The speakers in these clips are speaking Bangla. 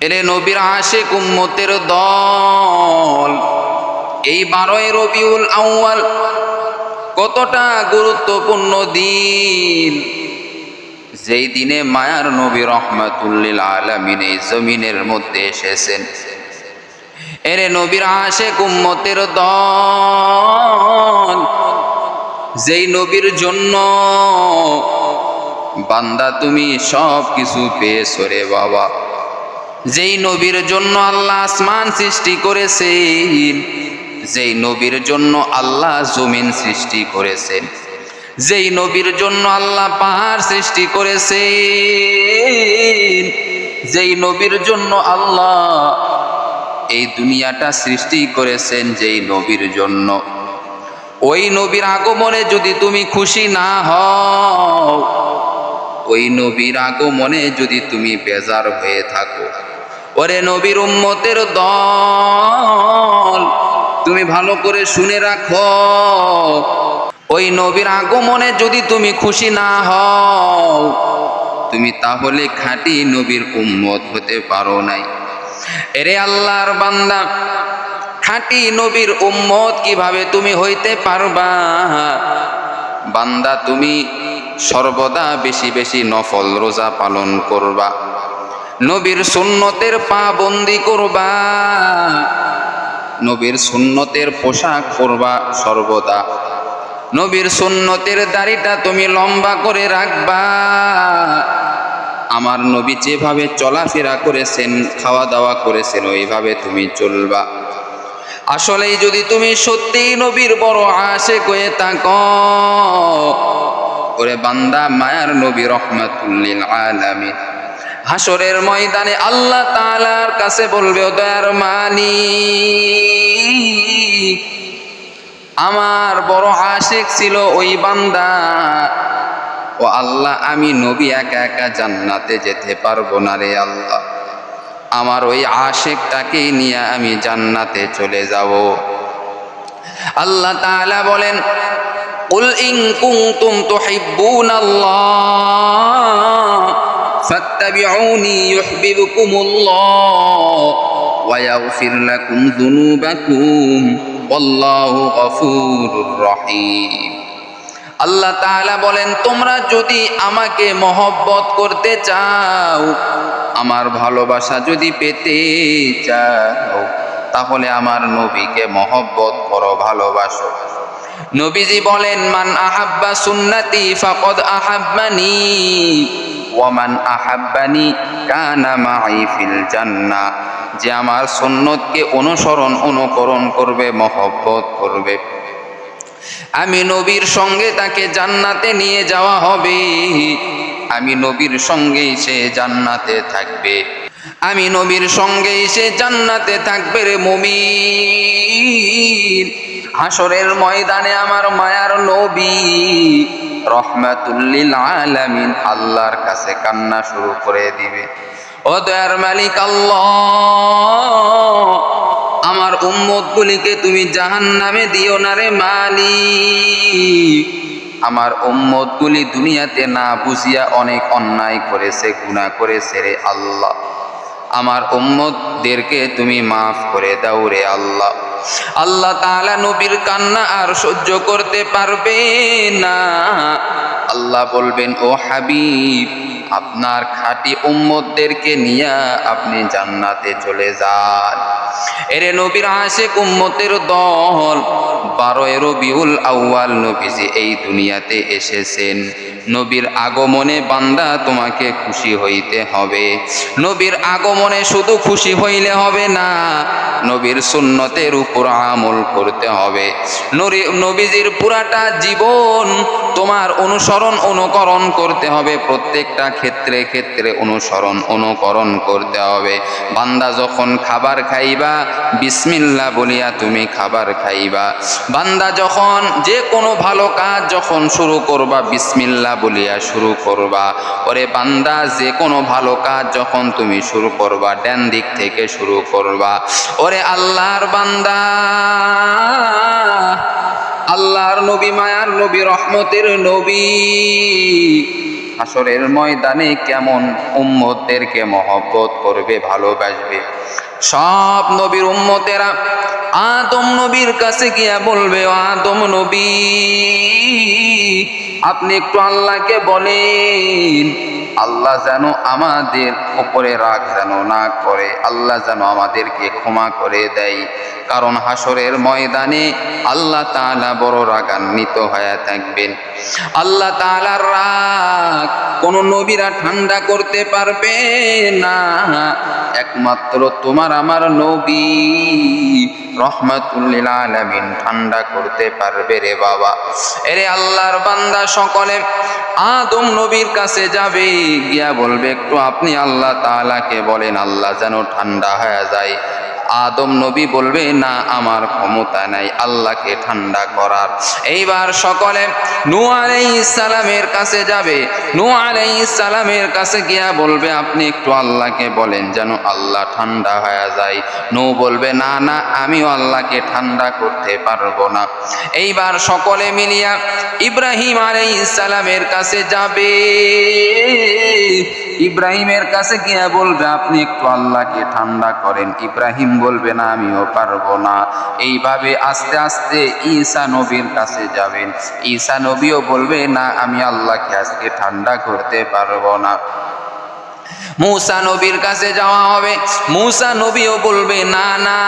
এরে নবীর আশেক উম্মতের দল। এই বারোই রবিউল আউয়াল কতটা গুরুত্বপূর্ণ দিন। যেই দিনে মায়ার নবী রহমাতুল্লিল আলমিন এই জমিনের মধ্যে এসেছেন। এরে নবীর আশেক উম্মতের দল। যেই নবীর জন্য বান্দা তুমি সব কিছু পেয়েছ রে বাবা। যেই নবীর জন্য আল্লাহ আসমান সৃষ্টি করেছেন যেই নবীর জন্য আল্লাহ জমিন সৃষ্টি করেছেন যেই নবীর জন্য আল্লাহ পাহাড় সৃষ্টি করেছেন যেই নবীর জন্য আল্লাহ এই দুনিয়াটা সৃষ্টি করেছেন যেই নবীর জন্য। ওই নবীর আগমনে যদি তুমি খুশি না হও, ওই নবীর আগমনে যদি তুমি বেজার হয়ে থাকো। ওরে নবীর উম্মতের দল, তুমি ভালো করে শুনে রাখো। ওই নবীর আগমনে যদি তুমি খুশি না হও, তুমি তাহলে খাঁটি নবীর উম্মত হতে পারো নাই। এরে আল্লাহর বান্দা, খাঁটি নবীর উম্মত কীভাবে তুমি হইতে পারবা? বান্দা, তুমি সর্বদা বেশি বেশি নফল রোজা পালন করবা। নবীর সুন্নতের পা বন্দি করবা। নবীর সুন্নতের পোশাক পরবা সর্বদা। নবীর সুন্নতের দাড়িটা তুমি লম্বা করে রাখবা। আমার নবী যেভাবে চলাফেরা করেছেন খাওয়া দাওয়া করেছেন, ওইভাবে তুমি চলবা। আসলেই যদি তুমি সত্যি নবীর বড় আশে কয়ে তাক ওরে বান্দা, মায়ার নবী রহমাতুল্লিল আলামিন। হাসরের ময়দানে আল্লাহ তাআলার কাছে বলবে ও দয়ার মানি আমার বড় আশেক ছিল ওই বান্দা ও আল্লাহ আমি নবী একা একা জান্নাতে যেতে পারবো না রে আল্লাহ আমার ওই আশেকটাকে নিয়ে আমি জান্নাতে চলে যাব আল্লাহ তাআলা বলেন قل إن كنتم تحبون الله فاتبعوني يحببكم الله ويغفر لكم ذنوبكم والله غفور رحيم আল্লাহ তাআলা বলেন তোমরা যদি আমাকে মহব্বত করতে চাও আমার ভালোবাসা যদি পেতে চাও তাহলে আমার নবীকে মহব্বত করো ভালোবাসো নবীজি বলেন মান আহাব্বা সুন্নতি ফাকদ আহাব্বানি ওয়ামান আহাব্বানি কানা মাই ফিল জান্নাহ যে আমার সুন্নতকে অনুসরণ, অনুকরণ করবে, মহব্বত করবে। আমি নবীর সঙ্গে তাকে জান্নাতে নিয়ে যাওয়া হবে। আমি নবীর সঙ্গেই সে জান্নাতে থাকবে। আমি নবীর সঙ্গেই সে জান্নাতে থাকবে রে মমিন। হাসরের ময়দানে আমার মায়ার নবী। রহমাতুল্লিল আলামিন আল্লাহর কাছে কান্না শুরু করে দিবে। ও দয়ার মালিক আল্লাহ, আমার উম্মতগুলিকে তুমি জাহান নামে দিও না রে মালিক। আমার উম্মতগুলি দুনিয়াতে না বুঝিয়া অনেক অন্যায় করেছে গুণা করেছে রে আল্লাহ। আমার উম্মতদেরকে তুমি মাফ করে দাও রে আল্লাহ। আল্লাহ তাআলা নবীর কান্না আর সহ্য করতে পারবে না। আল্লাহ বলবেন, ও হাবিব, আপনার খাঁটি উম্মতদেরকে নিয়ে আপনি জান্নাতে চলে যান। এরে নবীর আশেক উম্মতের দল বারোয় রবিউল আউয়াল নবীজি এই দুনিয়াতে এসেছেন। নবীর আগমনে বান্দা তোমাকে খুশি হইতে হবে। নবীর আগমনে শুধু খুশি হইলে হবে না, নবীর সুন্নতের উপর আমল করতে হবে। নবীজির পুরাটা জীবন তোমার অনুসরণ, অনুকরণ করতে হবে। প্রত্যেকটা ক্ষেত্রে ক্ষেত্রে অনুসরণ, অনুকরণ করতে হবে। বান্দা যখন খাবার খাইবা, বিসমিল্লা বলিয়া তুমি খাবার খাইবা। বান্দা যখন যে কোনো ভালো কাজ যখন শুরু করবা, বিসমিল্লা বলিয়া শুরু করবা। ওরে বান্দা, যে কোনো ভালো কাজ যখন তুমি শুরু করবা ড্যান দিক থেকে শুরু করবা। ওরে আল্লাহর বান্দা, আল্লাহর নবী মায়ার নবী, রহমতের নবী, হাসরের ময়দানে কেমন উম্মতদেরকে মহব্বত করবে, ভালোবাসবে। সব নবীর উম্মতেরা আদম নবীর কাছে গিয়া বলবে আদম নবী আপনি একটু আল্লাহকে বলেন। আল্লাহ যেন আমাদের উপরে রাগ যেন না করে, আল্লাহ যেন আমাদেরকে ক্ষমা করে দেয়। কারণ হাসরের ময়দানে আল্লাহ তাআলা বড় রাগান্বিত হয়ে থাকবেন। আল্লাহ তাআলার রাগ কোন নবীরা ঠান্ডা করতে পারবে না। একমাত্র তোমার আমার নবী। রহমাতুল্লিল আলামিন ঠান্ডা করতে পারবে রে বাবা। এরে আল্লাহর বান্দা সকলে, আদম নবীর কাছে যাবে, গিয়া বলবে, একটু আপনি আল্লাহ তাআলাকে বলেন, আল্লাহ যেন ঠান্ডা হয়ে যায়। আদম নবী বলবে, না, আমার ক্ষমতা নাই, আল্লাহকে ঠান্ডা করার। এইবার সকলে নূ সালামের কাছে যাবে। নূ সালামের কাছে গিয়া বলবে, আপনি একটু আল্লাহকে বলেন যেন আল্লাহ ঠান্ডা হয়ে যায়। নূ বলবে, না না, আমিও আল্লাহকে ঠান্ডা করতে পারব না। এইবার সকলে মিলিয়া ইব্রাহিম সালামের কাছে যাবে। ইব্রাহিমের কাছে গিয়া বলবে, আপনি একটু আল্লাহকে ঠান্ডা করেন। ইব্রাহিম বলবে না, আমিও পারব না। এইভাবে আস্তে আস্তে ঈসা নবীর কাছে যাবেন। ঈসা নবীও বলবে, না, আমি আল্লাহকে আজকে ঠান্ডা করতে পারব না। মূসা নবীর কাছে যাওয়া হবে। মূসা নবীও বলবে, না না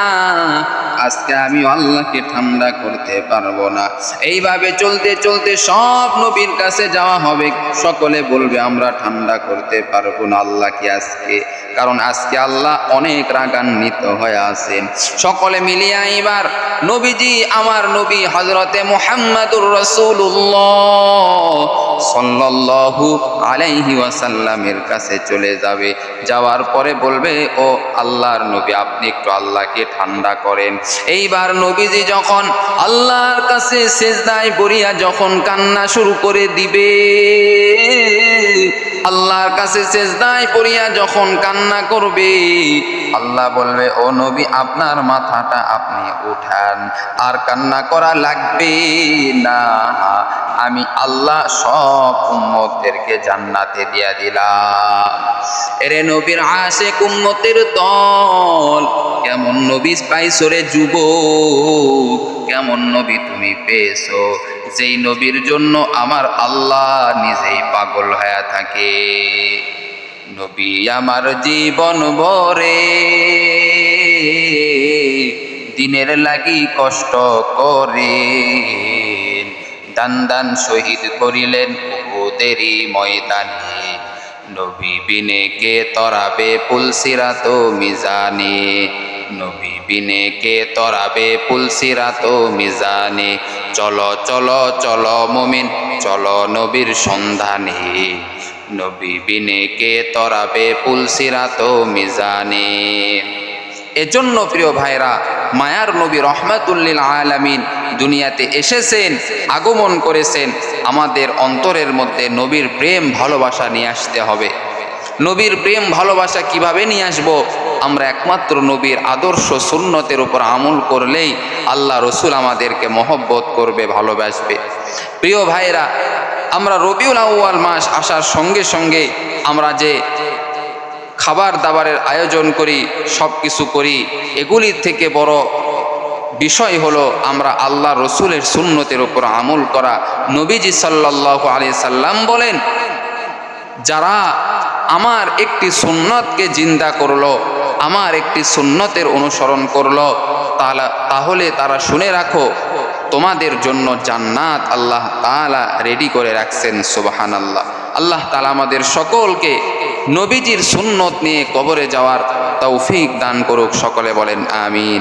আজকে আমি আল্লাহকে ঠান্ডা করতে পারব না। এইভাবে চলতে চলতে সব নবীর কাছে যাওয়া হবে। সকলে বলবে, আমরা ঠান্ডা করতে পারব না আল্লাহকে আজকে। কারণ আজকে আল্লাহ অনেক রাগান্বিত হয়ে আছেন। সকলে মিলিয়া এবার নবীজি, আমার নবী হজরতে মোহাম্মদুর রসুল্লাহ সাল্লাল্লাহু আলাইহি ওয়াসাল্লামের কাছে চলে যাবে। যাওয়ার পরে বলবে, ও আল্লাহর নবী, আপনি একটু আল্লাহকে ঠান্ডা করেন। এইবার নবীজি যখন আল্লাহর কাছে সেজদায় পড়িয়া যখন কান্না শুরু করে দিবে, আল্লাহর কাছে সেজদায় পড়িয়া যখন কান্না করবে, আল্লাহ বলবে, ও নবী, আপনার মাথাটা আপনি উঠান, আর কান্না করা লাগবে না। আমি আল্লাহ সব উম্মতদেরকে জান্নাতে দিয়া দিলাম। এরে নবীর আশে কুম্মতের দল, কেমন নবী পাইছো রে যুবক, কেমন নবী তুমি পেয়েছ? যেই নবীর জন্য আমার আল্লাহ নিজেই পাগল হয়ে থাকে। নবী আমার জীবন ভরে, দিনের লাগি কষ্ট করে দান শহীদ করিলেন ওদেরই ময়দানে। নবী বিনে কে তরাবে পুলসিরাত মিজানে? নবী বিনে কে তরাবে পুলসিরাত মিজানে? চলো চলো চলো মুমিন, চলো নবীর সন্ধানে। নবী বিনে কে তরাবে পুলসিরাত মিজানে? এজন্য প্রিয় ভাইরা মায়ার নবী রহমাতুল্লিল আলামিন দুনিয়াতে এসেছেন, আগমন করেছেন, আমাদের অন্তরের মধ্যে নবীর প্রেম ভালোবাসা নিয়ে আসতে হবে। নবীর প্রেম ভালোবাসা কীভাবে নিয়ে আসব? আমরা একমাত্র নবীর আদর্শ সুন্নতের উপর আমল করলেই আল্লাহ রসুল আমাদেরকে মহব্বত করবে, ভালোবাসবে। প্রিয় ভাইরা আমরা রবিউল আউয়াল মাস আসার সঙ্গে সঙ্গে আমরা যে খাবার দাবারের আয়োজন করি সব কিছু করি। এগুলির থেকে বড় বিষয় হলো আমরা আল্লাহ রসুলের সুন্নতের উপর আমল করা। নবীজি সাল্লাহ আলি সাল্লাম বলেন, যারা আমার একটি সুন্নতকে জিন্দা করল, আমার একটি সুন্নতের অনুসরণ করল তাহলে তাহলে তারা শুনে রাখো, তোমাদের জন্য জান্নাত আল্লাহ তাআলা রেডি করে রাখছেন সুবাহান আল্লাহ আল্লাহ তালা আমাদের সকলকে নবীজির সুন্নত নিয়ে কবরে যাওয়ার তৌফিক দান করুক সকলে বলেন আমিন।